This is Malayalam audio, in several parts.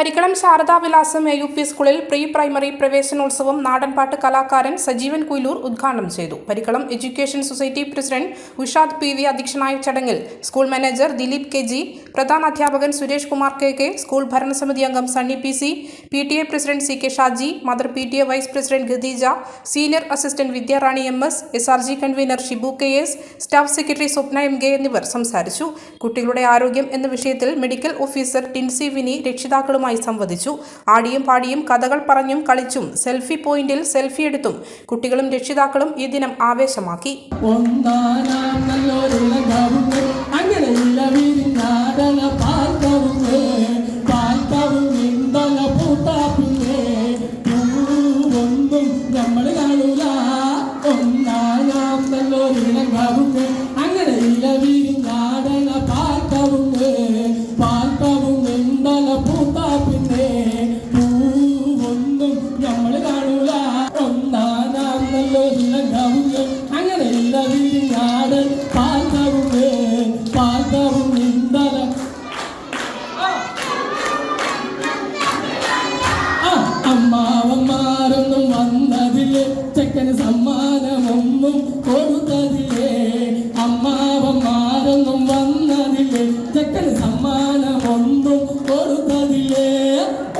Parikkalam Sharadavilasam A U P സ്കൂളിൽ പ്രീ പ്രൈമറി പ്രവേശനോത്സവം നാടൻപാട്ട് കലാകാരൻ സജീവൻ കുയിലൂർ ഉദ്ഘാടനം ചെയ്തു. Parikkalam education society president Ushad P V അധ്യക്ഷനായ ചടങ്ങിൽ school manager Dileep K G പ്രധാന അധ്യാപകൻ Suresh Kumar K K school ഭരണസമിതി അംഗം Sunny P C P T A president C K Shaji mother P T A vice president Khadeeja senior assistant Vidyarani M S S R G convener Shibu K S staff secretary Swapna M K എന്നിവർ സംസാരിച്ചു. കുട്ടികളുടെ ആരോഗ്യം എന്ന വിഷയത്തിൽ മെഡിക്കൽ ഓഫീസർ ടിൻസി വിനി രക്ഷിതാക്കളുമായി സംവദിച്ചു. ആടിയും പാടിയും കഥകൾ പറഞ്ഞും കളിച്ചും സെൽഫി പോയിന്റിൽ സെൽഫി എടുത്തും കുട്ടികളും രക്ഷിതാക്കളും ഈ ദിനം ആവേശമാക്കി. സമ്മാനമൊന്നും കൊടുത്തതില്ലേ അമ്മാവന്മാരൊന്നും വന്നതില്ലേ ചെക്കന് സമ്മാനമൊന്നും കൊടുത്തതില്ലേ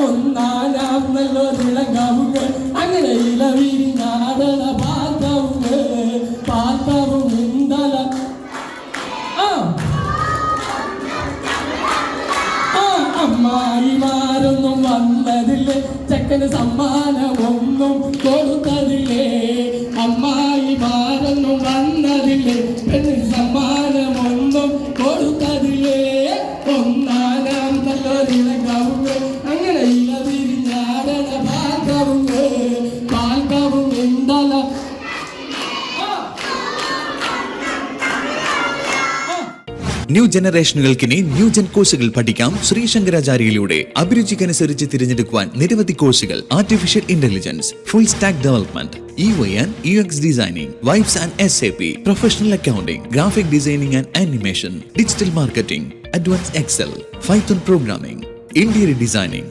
ഒന്നാനാം നല്ലൊരിളകവുക അങ്ങനെ ഇലവിരിഞ്ഞാടന പാൽക്കവുക പാൽക്കവും ഇന്തല ആ. അമ്മായിമാരൊന്നും വന്നതില്ലേ ചെക്കന് സമ്മാനമൊന്നും കൊടുത്തതില്ലേ ന്യൂ ജനറേഷനുകൾക്കിനി ന്യൂ ജെൻ കോഴ്സുകൾ പഠിക്കാം ശ്രീശങ്കരാചാര്യയിലൂടെ അഭിരുചിക്കനുസരിച്ച് തിരഞ്ഞെടുക്കുവാൻ നിരവധി കോഴ്സുകൾ artificial intelligence full stack development E Y and U X designing vibes and S A P professional accounting graphic designing and animation digital marketing advance excel Python programming interior designing